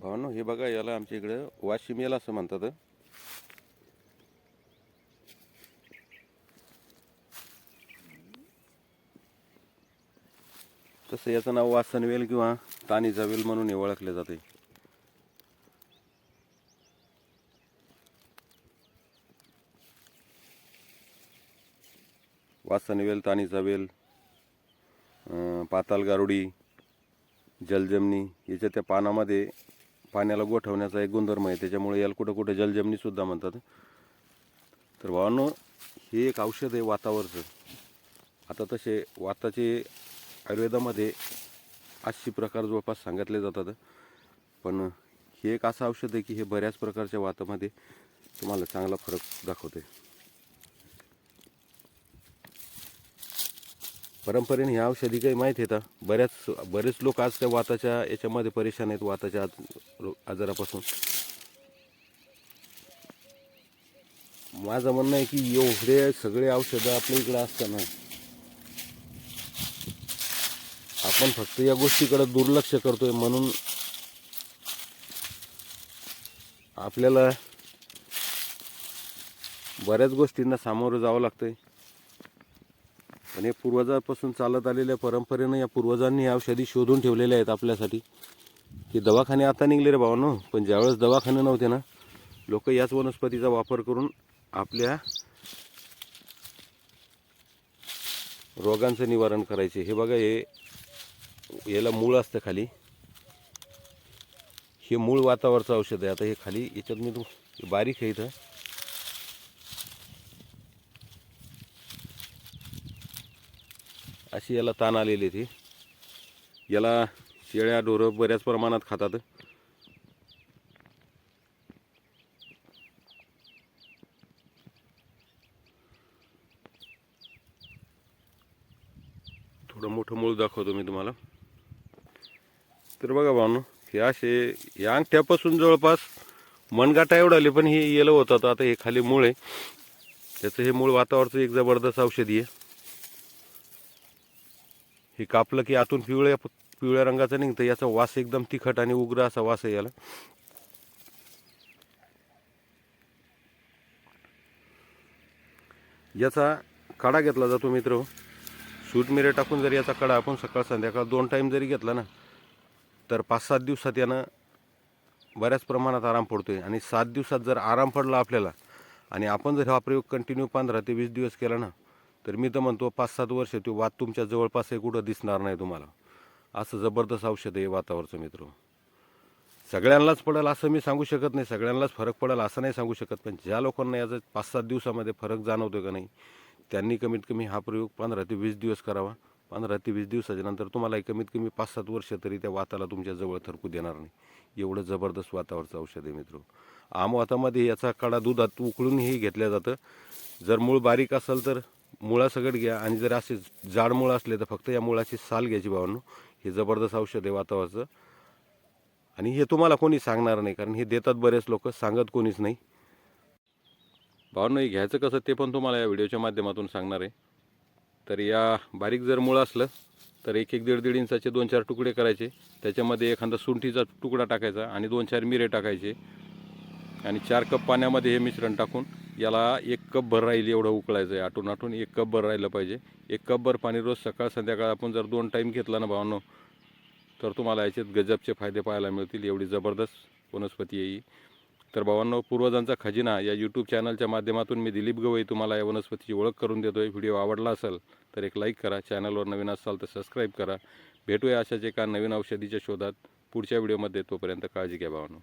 भावांनो हे बघा याला आमच्या इकडं वाशिम याला असं म्हणतात. तसं याचं नाव वासनवेल किंवा तानीचा वेल म्हणून हे ओळखले जाते. वासनवेल तानीचा वेल पाताल गारुडी जलजमनी याच्या त्या पानामध्ये पाण्याला गोठवण्याचा एक गुणधर्म आहे. त्याच्यामुळे याला कुठं कुठं जलजमनीसुद्धा म्हणतात. तर भावांनो हे एक औषध आहे वातावरचं. आता तसे वाताचे आयुर्वेदामध्ये अशी प्रकार जवळपास सांगितले जातात. पण हे एक असं औषध आहे की हे बऱ्याच प्रकारच्या वातामध्ये तुम्हाला चांगला फरक दाखवते. परंपरेने ह्या औषधी काही माहीत आहे का बऱ्याच बरेच लोक आज त्या वाताच्या याच्यामध्ये परेशान आहेत वाताच्या आजारापासून. माझं म्हणणं आहे की एवढे सगळे औषधं आपल्या इकडं असताना आपण फक्त या गोष्टीकडे दुर्लक्ष करतोय म्हणून आपल्याला बऱ्याच गोष्टींना सामोरं जावं लागतंय. पण हे पूर्वजापासून चालत आलेल्या परंपरेनं या पूर्वजांनी या औषधी शोधून ठेवलेल्या आहेत आपल्यासाठी. हे दवाखाने आता निघले रे भावानो पण ज्यावेळेस दवाखाने नव्हते ना लोक याच वनस्पतीचा वापर करून आपल्या रोगांचं निवारण करायचे. हे बघा हे याला मूळ असतं खाली. हे मूळ वातावरचं औषध आहे. आता हे खाली याच्यात मी तू बारीक आहे इथं. अशी याला ताण आलेली ती. याला शेळ्या ढोरं बऱ्याच प्रमाणात खातात. थोडं मोठं मूळ दाखवतो मी तुम्हाला. तर बघा भावनो हे असे या अंगठ्यापासून जवळपास मनगाटा एवढं आले पण हे येलं होतं. आता हे खाली मूळ आहे. त्याचं हे मूळ वातावरचं एक जबरदस्त औषधी आहे. हे कापलं की आतून पिवळ्या पिवळ्या रंगाचं निघतं याचा वास एकदम तिखट आणि उग्र असा वास आहे याला. याचा काढा घेतला जातो मित्र हो. सूट मिरे टाकून जर याचा कडा आपण सकाळ संध्याकाळ दोन टाईम जरी घेतला ना तर पाच सात दिवसात यानं बऱ्याच प्रमाणात आराम पडतोय. आणि सात दिवसात जर आराम पडला आपल्याला आणि आपण जर हा प्रयोग कंटिन्यू पंधरा ते वीस दिवस केला ना तर मी तर म्हणतो पाच सात वर्ष तो वात तुमच्या जवळपासही कुठं दिसणार नाही तुम्हाला. असं जबरदस्त औषध आहे वातावरचं मित्र. सगळ्यांनाच पडेल असं मी सांगू शकत नाही. सगळ्यांनाच फरक पडेल असं नाही सांगू शकत. पण ज्या लोकांना याचा पाच सात दिवसामध्ये फरक जाणवतो का नाही त्यांनी कमीत कमी हा प्रयोग पंधरा ते वीस दिवस करावा. पंधरा ते वीस दिवसाच्या नंतर तुम्हाला कमीत कमी पाच सात वर्ष तरी त्या वाताला तुमच्या जवळ थरकू देणार नाही. एवढं जबरदस्त वातावरचं औषध आहे मित्र. आमवातामध्ये याचा काढा दुधात उकळूनही घेतल्या जातं. जर मूळ बारीक असेल तर मुळासकट घ्या आणि जर असे जाड मुळं असले तर फक्त या मुळाची साल घ्यायची भावांनो. हे जबरदस्त औषध आहे वातावरचं आणि हे तुम्हाला कोणी सांगणार नाही कारण हे देतात बरेच लोक सांगत कोणीच नाही. भावांनो हे घ्यायचं कसं ते पण तुम्हाला या व्हिडिओच्या माध्यमातून सांगणार आहे. तर या बारीक जर मुळं असलं तर एक एक दीड दीड इंचाचे दोन चार तुकडे करायचे. त्याच्यामध्ये एखादा सुंठीचा तुकडा टाकायचा आणि दोन चार मिरे टाकायचे. आणि चार कप पाण्यामध्ये हे मिश्रण टाकून याला एक कप भर राहील एवढं उकळायचं आहे आटून आटून एक कप भर राहिलं पाहिजे. एक कप भर पाणी रोज सकाळ संध्याकाळ आपण जर दोन टाईम घेतला ना भावांनो तर तुम्हाला याच्यात गजबचे फायदे पाहायला मिळतील. एवढी जबरदस्त वनस्पती आहे तर भावांनो पूर्वजांचा खजिना या यूट्यूब चॅनलच्या माध्यमातून मी दिलीप गवई तुम्हाला या वनस्पतीची ओळख करून देतोय. व्हिडिओ आवडला असेल तर एक लाईक करा. चॅनलवर नवीन असाल तर सबस्क्राईब करा. भेटूया अशाच एका नवीन औषधीच्या शोधात. पुढच्या व्हिडिओमध्ये तोपर्यंत काळजी घ्या भावांनो.